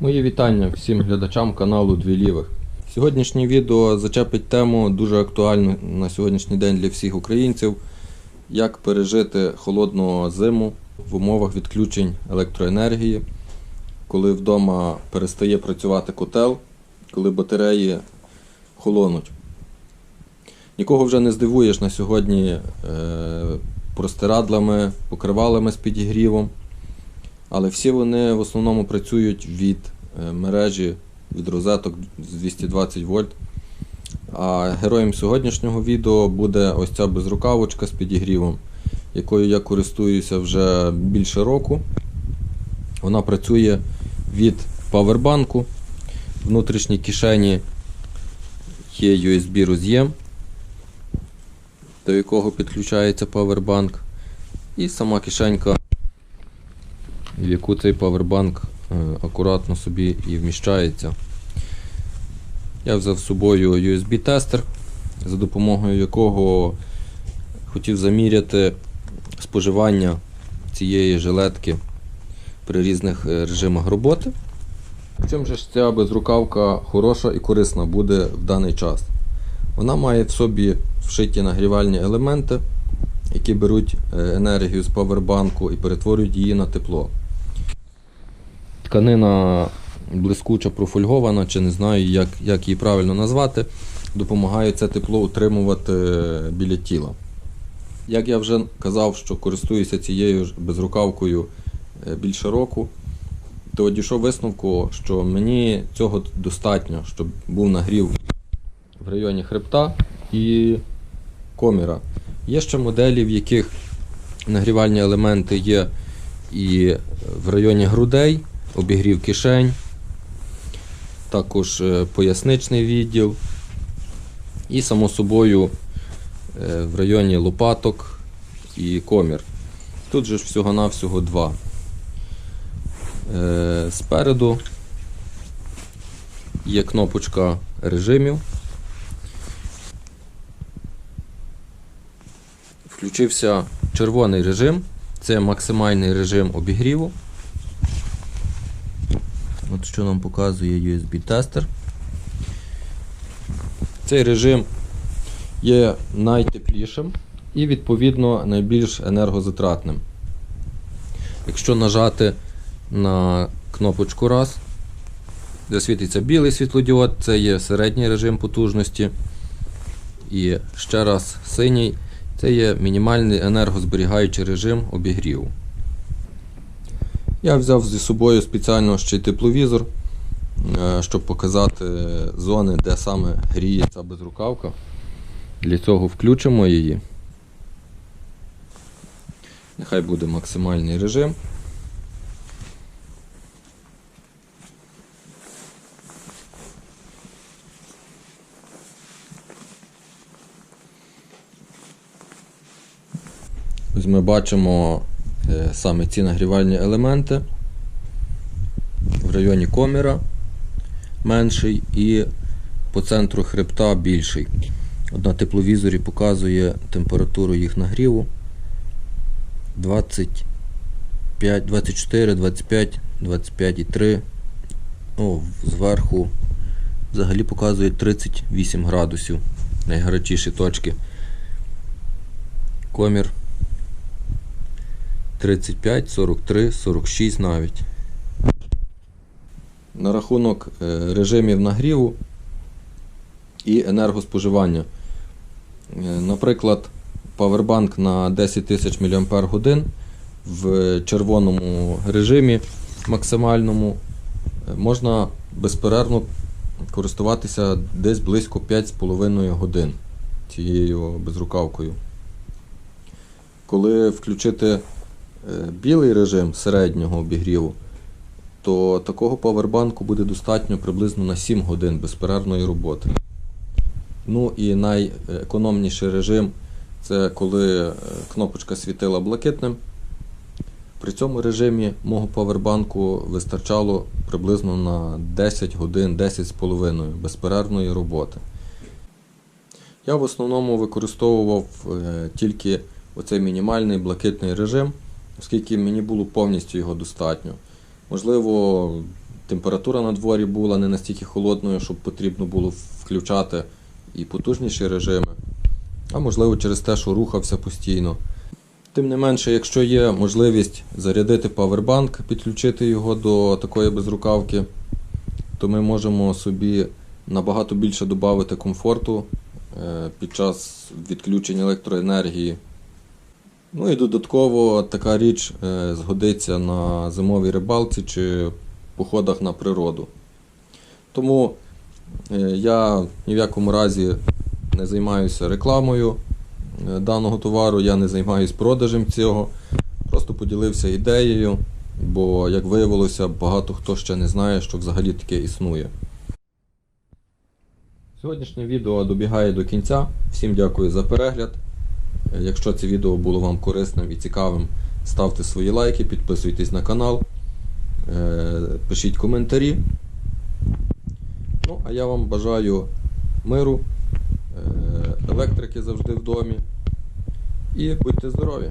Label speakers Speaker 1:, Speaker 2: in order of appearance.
Speaker 1: Мої вітання всім глядачам каналу Дві Лівих. Сьогоднішнє відео зачепить тему дуже актуальну на сьогоднішній день для всіх українців. Як пережити холодну зиму в умовах відключень електроенергії, коли вдома перестає працювати котел, коли батареї холонуть. Нікого вже не здивуєш на сьогодні е, простирадлами, покривалами з підігрівом. Але всі вони в основному працюють від е, мережі, від розеток з 220 вольт. А героєм сьогоднішнього відео буде ось ця безрукавочка з підігрівом, якою я користуюся вже більше року. Вона працює від павербанку. Внутрішній кишені є USB роз'єм, до якого підключається павербанк. І сама кишенька в яку цей павербанк е, акуратно собі і вміщається. Я взяв з собою USB-тестер, за допомогою якого хотів заміряти споживання цієї жилетки при різних е, режимах роботи. Чим же ж ця безрукавка хороша і корисна буде в даний час? Вона має в собі вшиті нагрівальні елементи, які беруть е, енергію з павербанку і перетворюють її на тепло. Тканина блискуча профольгована, чи не знаю, як, як її правильно назвати, допомагає це тепло утримувати біля тіла. Як я вже казав, що користуюся цією безрукавкою е, більше року, то дійшов висновку, що мені цього достатньо, щоб був нагрів в районі хребта і коміра. Є ще моделі, в яких нагрівальні елементи є і в районі грудей, обігрів кишень, також е, поясничний відділ, і, само собою, е, в районі лопаток і комір. Тут же ж всього-навсього два. Е, Спереду є кнопочка режимів. Включився червоний режим, це максимальний режим обігріву. От що нам показує USB-тестер. Цей режим є найтеплішим і, відповідно, найбільш енергозатратним. Якщо нажати на кнопочку раз, засвітиться білий світлодіод, це є середній режим потужності. І ще раз синій це є мінімальний енергозберігаючий режим обігріву. Я взяв зі собою спеціально ще й тепловізор, е, щоб показати зони, де саме гріє ця безрукавка. Для цього включимо її. Нехай буде максимальний режим. Ось ми бачимо саме ці нагрівальні елементи в районі коміра менший і по центру хребта більший. На тепловізорі показує температуру їх нагріву 25, 24, 25, 25,3. О, зверху взагалі показує 38 градусів. Найгарячіші точки. Комір 35, 43, 46 навіть. На рахунок е, режимів нагріву і енергоспоживання. Е, Наприклад, павербанк на 10 тисяч мАч в червоному режимі максимальному е, можна безперервно користуватися десь близько 5,5 годин цією безрукавкою. Коли включити білий режим середнього обігріву, то такого павербанку буде достатньо приблизно на 7 годин безперервної роботи. Ну і найекономніший режим це коли е, кнопочка світила блакитним. При цьому режимі мого павербанку вистачало приблизно на 10 годин, 10,5 безперервної роботи. Я в основному використовував е, тільки оцей мінімальний блакитний режим, оскільки мені було повністю його достатньо. Можливо, температура на дворі була не настільки холодною, щоб потрібно було включати і потужніші режими. А можливо через те, що рухався постійно. Тим не менше, якщо є можливість зарядити павербанк, підключити його до такої безрукавки, то ми можемо собі набагато більше додати комфорту е, під час відключення електроенергії. Ну і додатково така річ е, згодиться на зимовій рибалці чи походах на природу. Тому е, я ні в якому разі не займаюся рекламою е, даного товару, я не займаюся продажем цього. Просто поділився ідеєю, бо, як виявилося, багато хто ще не знає, що взагалі таке існує. Сьогоднішнє відео добігає до кінця. Всім дякую за перегляд. Якщо це відео було вам корисним і цікавим, ставте свої лайки, підписуйтесь на канал, е, пишіть коментарі. Ну, а я вам бажаю миру, е, електрики завжди в домі. І будьте здорові!